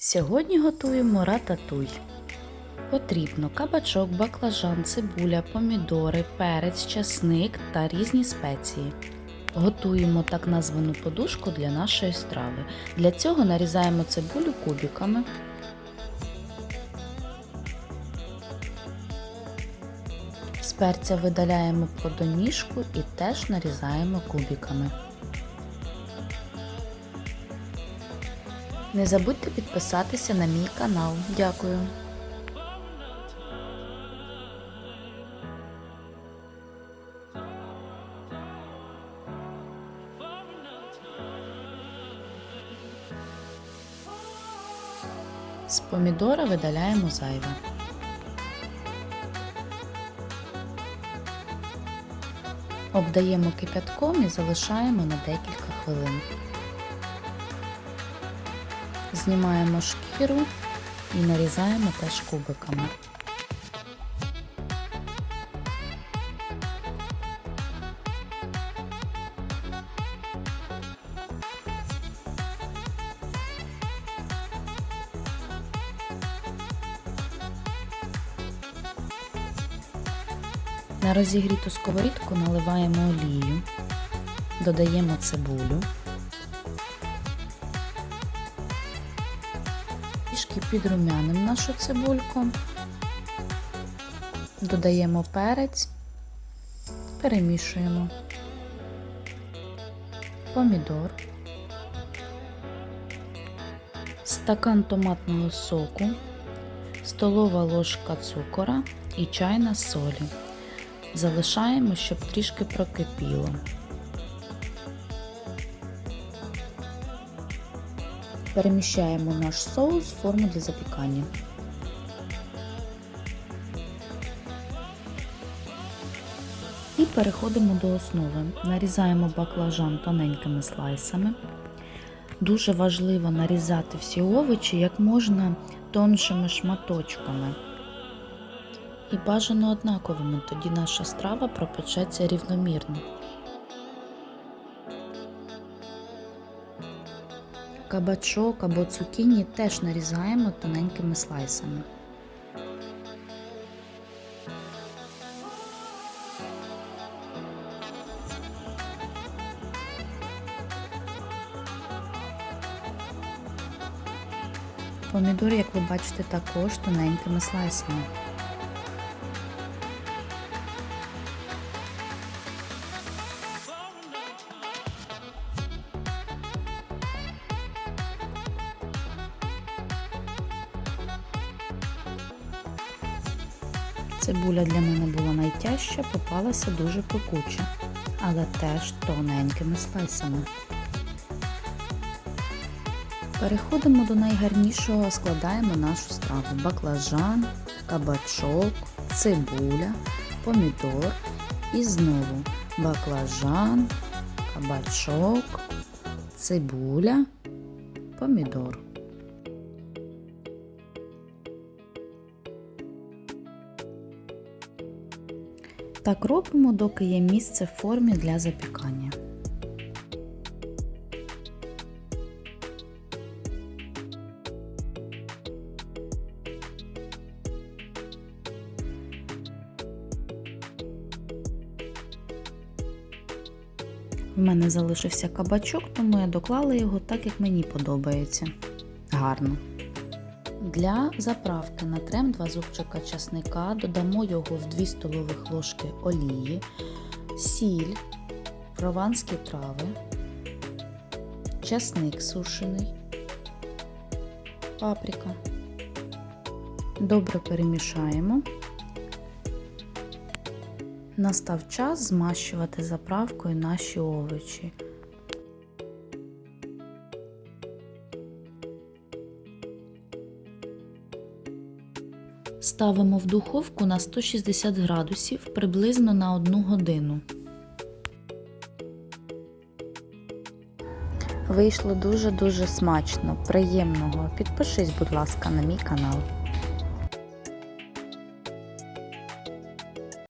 Сьогодні готуємо рататуй. Потрібно кабачок, баклажан, цибуля, помідори, перець, часник та різні спеції. Готуємо так названу подушку для нашої страви. Для цього нарізаємо цибулю кубиками. З перця видаляємо плодоніжку і теж нарізаємо кубиками. Не забудьте підписатися на мій канал. Дякую. З помідора видаляємо зайве. Обдаємо кипятком і залишаємо на декілька хвилин. Знімаємо шкіру і нарізаємо теж кубиками. На розігріту сковорідку наливаємо олію, додаємо цибулю. Трішки підрумянимо нашу цибульку, додаємо перець, перемішуємо. Помідор, стакан томатного соку, столова ложка цукора і чайна солі. Залишаємо, щоб трішки прокипіло. Переміщаємо наш соус в форму для запікання. І переходимо до основи. Нарізаємо баклажан тоненькими слайсами. Дуже важливо нарізати всі овочі як можна тоншими шматочками. І бажано однаковими, тоді наша страва пропечеться рівномірно. Кабачок або цукіні теж нарізаємо тоненькими слайсами. Помідори, як ви бачите, також тоненькими слайсами. Цибуля для мене була найтяжча, попалася дуже пекуча, але теж тоненькими слайсами. Переходимо до найгарнішого, складаємо нашу страву. Баклажан, кабачок, цибуля, помідор і знову баклажан, кабачок, цибуля, помідор. Так робимо, доки є місце в формі для запікання. В мене залишився кабачок, тому я доклала його так, як мені подобається. Гарно. Для заправки натрем 2 зубчика часника, додамо його в 2 столових ложки олії, сіль, прованські трави, часник сушений, паприка. Добре перемішаємо. Настав час змащувати заправкою наші овочі. Ставимо в духовку на 160 градусів приблизно на 1 годину. Вийшло дуже-дуже смачно, приємного. Підпишись, будь ласка, на мій канал.